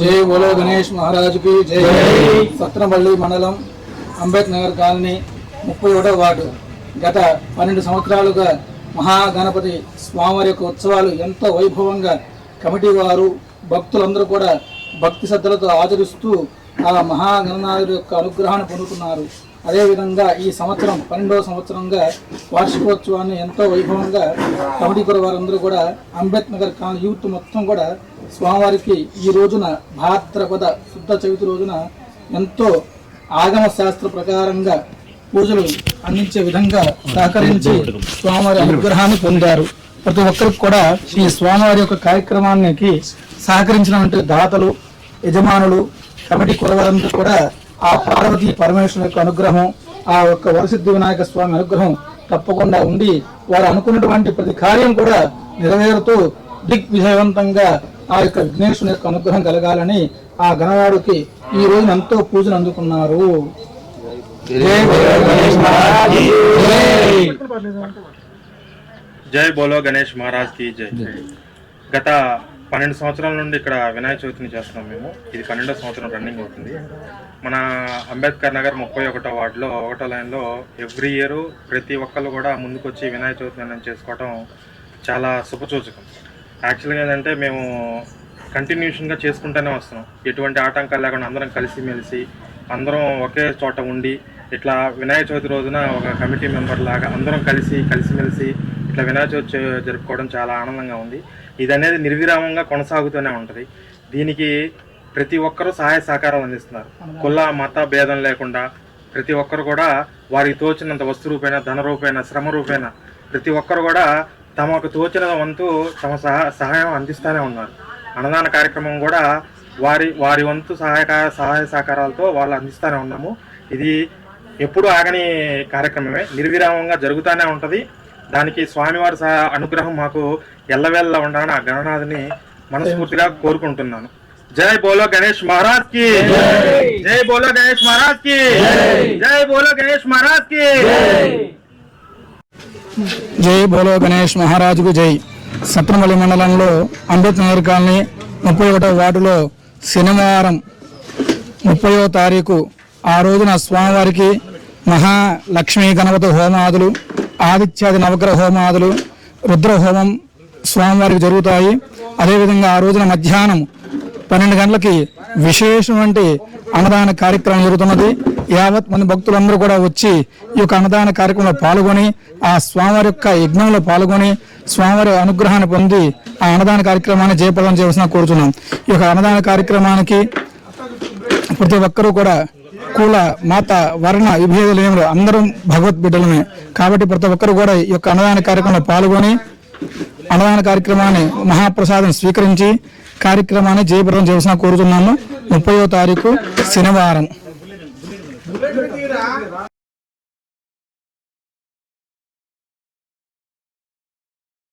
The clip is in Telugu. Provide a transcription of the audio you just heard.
జై బోలో గణేష్ మహారాజుకి జై. సత్రపల్లి మండలం అంబేద్కర్ నగర్ కాలనీ ముప్పై ఒకటో వార్డు. గత పన్నెండు సంవత్సరాలుగా మహాగణపతి స్వామివారి యొక్క ఉత్సవాలు ఎంతో వైభవంగా కమిటీ వారు భక్తులందరూ కూడా భక్తి శ్రద్ధలతో ఆచరిస్తూ ఆ మహాగణనాథుడి యొక్క అనుగ్రహాన్ని పొందుతున్నారు. అదేవిధంగా ఈ సంవత్సరం పన్నెండవ సంవత్సరంగా వార్షికోత్సవాన్ని ఎంతో వైభవంగా కమిటీ వారందరూ కూడా అంబేద్కర్ నగర్ కాలనీ యూత్ మొత్తం కూడా స్వామివారికి ఈ రోజున భాద్రపద శుద్ధ చవితి రోజున ఎంతో ఆగమ శాస్త్ర ప్రకారంగా పూజలు అందించే విధంగా సహకరించి స్వామివారి అనుగ్రహాన్ని పొందారు. ప్రతి ఒక్కరికి కూడా ఈ స్వామివారి యొక్క కార్యక్రమానికి సహకరించినటువంటి దాతలు యజమానులు కమిటీ కులవారంతా కూడా ఆ పార్వతి పరమేశ్వరుని యొక్క అనుగ్రహం ఆ యొక్క వరసిద్ధి వినాయక స్వామి అనుగ్రహం తప్పకుండా ఉండి వారు అనుకున్నటువంటి ప్రతి కార్యం కూడా నెరవేరుతూ దిగ్విజయవంతంగా ఆ యొక్క విఘ్నేశ్వరుని యొక్క అనుగ్రహం కలగాలని ఆ గణవాడికి ఈ రోజు ఎంతో పూజలు అందుకున్నారు. జై గణేష్ మహారాజ్ కీ జై. జై బోలో గణేష్ మహారాజ్కి జై. గత పన్నెండు సంవత్సరాల నుండి ఇక్కడ వినాయక చవితిని చేస్తున్నాం మేము. ఇది పన్నెండో సంవత్సరం రన్నింగ్ అవుతుంది. మన అంబేద్కర్ నగర్ ముప్పై ఒకటో వార్డులో ఒకటో లైన్లో ఎవ్రీ ఇయర్ ప్రతి ఒక్కళ్ళు కూడా ముందుకొచ్చి వినాయక చవితి నిర్ణయం చేసుకోవడం చాలా శుభసూచకం యాక్చువల్గా ఏంటంటే మేము కంటిన్యూషన్గా చేసుకుంటూనే వస్తున్నాం. ఎటువంటి ఆటంకాలు లేకుండా అందరం కలిసిమెలిసి అందరం ఒకే చోట ఉండి ఇట్లా వినాయక చవితి రోజున ఒక కమిటీ మెంబర్ లాగా అందరం కలిసి కలిసిమెలిసి ఇట్లా వినాయక చవితి జరుపుకోవడం చాలా ఆనందంగా ఉంది. ఇది అనేది నిర్విరామంగా కొనసాగుతూనే ఉంటుంది. దీనికి ప్రతి ఒక్కరూ సహాయ సహకారం అందిస్తున్నారు. కుల మత భేదం లేకుండా ప్రతి ఒక్కరు కూడా వారికి తోచినంత వస్తు రూపేణ ధన రూపేణ శ్రమ రూపేణ ప్రతి ఒక్కరు కూడా తమకు తోచిన వంతు తమ సహా సహాయం అందిస్తూనే ఉన్నారు. అన్నదాన కార్యక్రమం కూడా వారి వారి వంతు సహాయక సహాయ సహకారాలతో వాళ్ళు అందిస్తూనే ఉన్నాము. ఇది ఎప్పుడు ఆగని కార్యక్రమమే. నిర్విరామంగా జరుగుతూనే ఉంటుంది. దానికి స్వామివారి సహా అనుగ్రహం మాకు ఎల్లవేళ్ళ ఉండాలని ఆ గణనాథుని మనస్ఫూర్తిగా కోరుకుంటున్నాను. జై బోలో గణేష్ మహారాజ్కి! జై! బోలో గణేష్ మహారాజ్కి! జై! బోలో గణేష్ మహారాజ్కి! జై బోలో గణేష్ మహారాజుకు జై. సత్రమల్లి మండలంలో అంబేద్కర్ నగర్ కాలనీ ముప్పై ఒకటో వార్డులో శనివారం ముప్పయో తారీఖు ఆ రోజున స్వామివారికి మహాలక్ష్మీ గణపతి హోమాదులు ఆదిత్యాది నవగ్రహ హోమాదులు రుద్ర హోమం స్వామివారికి జరుగుతాయి. అదేవిధంగా ఆ రోజున మధ్యాహ్నం పన్నెండు గంటలకి విశేషం వంటి అన్నదాన కార్యక్రమం జరుగుతున్నది. యావత్ మంది భక్తులందరూ కూడా వచ్చి ఈ యొక్క అన్నదాన కార్యక్రమంలో పాల్గొని ఆ స్వామివారి యొక్క యజ్ఞంలో పాల్గొని స్వామివారి అనుగ్రహాన్ని పొంది ఆ అన్నదాన కార్యక్రమాన్ని జయప్రదం చేయవలసిన కోరుతున్నాం ఈ యొక్క అన్నదాన కార్యక్రమానికి ప్రతి ఒక్కరూ కూడా కుల మత వర్ణ విభేదాలు ఏమి అందరం భగవత్ బిడ్డలమే. కాబట్టి ప్రతి ఒక్కరు కూడా ఈ యొక్క అన్నదాన కార్యక్రమంలో పాల్గొని అన్నదాన కార్యక్రమాన్ని మహాప్రసాదం స్వీకరించి కార్యక్రమాన్ని జయప్రదం చేసిన కోరుతున్నాము ముప్పయో తారీఖు శనివారం. 你们这是谁的啊？